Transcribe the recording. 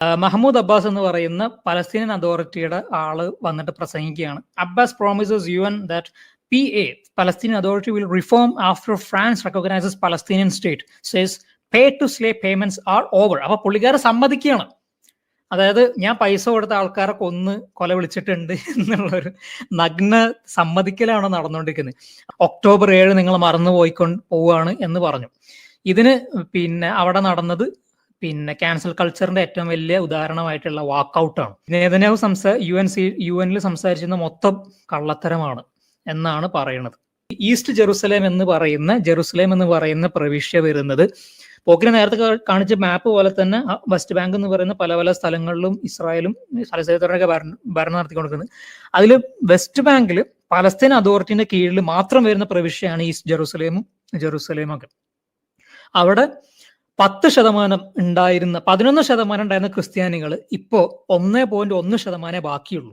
Mahmood Abbas എന്ന് പറയുന്ന Palestinian അതോറിറ്റിയുടെ ആൾ വന്നിട്ട് പ്രസംഗിക്കുകയാണ്. Abbas promises U N that P A Palestine authority will reform after France recognises Palestinian state says pay to slay payments are over അപ്പൊ പുള്ളിക്കാരെ സമ്മതിക്കുകയാണ്. അതായത് ഞാൻ പൈസ കൊടുത്ത ആൾക്കാരെ കൊന്ന് കൊല വിളിച്ചിട്ടുണ്ട് എന്നുള്ളൊരു നഗ്ന സമ്മതിക്കലാണ് നടന്നുകൊണ്ടിരിക്കുന്നത്. ഒക്ടോബർ ഏഴ് നിങ്ങൾ മറന്നു പോയിക്കൊണ്ട് പോവുകയാണ് എന്ന് പറഞ്ഞു. ഇതിന് പിന്നെ അവിടെ നടന്നത് പിന്നെ ക്യാൻസൽ കൾച്ചറിന്റെ ഏറ്റവും വലിയ ഉദാഹരണമായിട്ടുള്ള വാക്കൗട്ടാണ് നേതന്യാവ് സംസാ യു എൻ സി യു എനിൽ സംസാരിച്ചിരുന്ന മൊത്തം കള്ളത്തരമാണ് എന്നാണ് പറയുന്നത്. ഈസ്റ്റ് ജെറുസലേം എന്ന് പറയുന്ന ജെറുസലേം എന്ന് പറയുന്ന പ്രവിശ്യ വരുന്നത് പോക്കിന് നേരത്തെ കാണിച്ച മാപ്പ് പോലെ തന്നെ വെസ്റ്റ് ബാങ്ക് എന്ന് പറയുന്ന പല പല സ്ഥലങ്ങളിലും ഇസ്രായേലും ഫലസ്തീനൊക്കെ ഭരണം ഭരണം നടത്തിക്കൊണ്ടിരിക്കുന്നത്. അതിൽ വെസ്റ്റ് ബാങ്കിൽ പലസ്തീൻ അതോറിറ്റിന്റെ കീഴിൽ മാത്രം വരുന്ന പ്രവിശ്യയാണ് ഈസ്റ്റ് ജെറുസലേമും ജെറുസലേമൊക്കെ അവിടെ പത്ത് ശതമാനം ഉണ്ടായിരുന്ന പതിനൊന്ന് ശതമാനം ഉണ്ടായിരുന്ന ക്രിസ്ത്യാനികൾ ഇപ്പോ ഒന്നേ പോയിന്റ് ഒന്ന് ശതമാനമേ ബാക്കിയുള്ളൂ.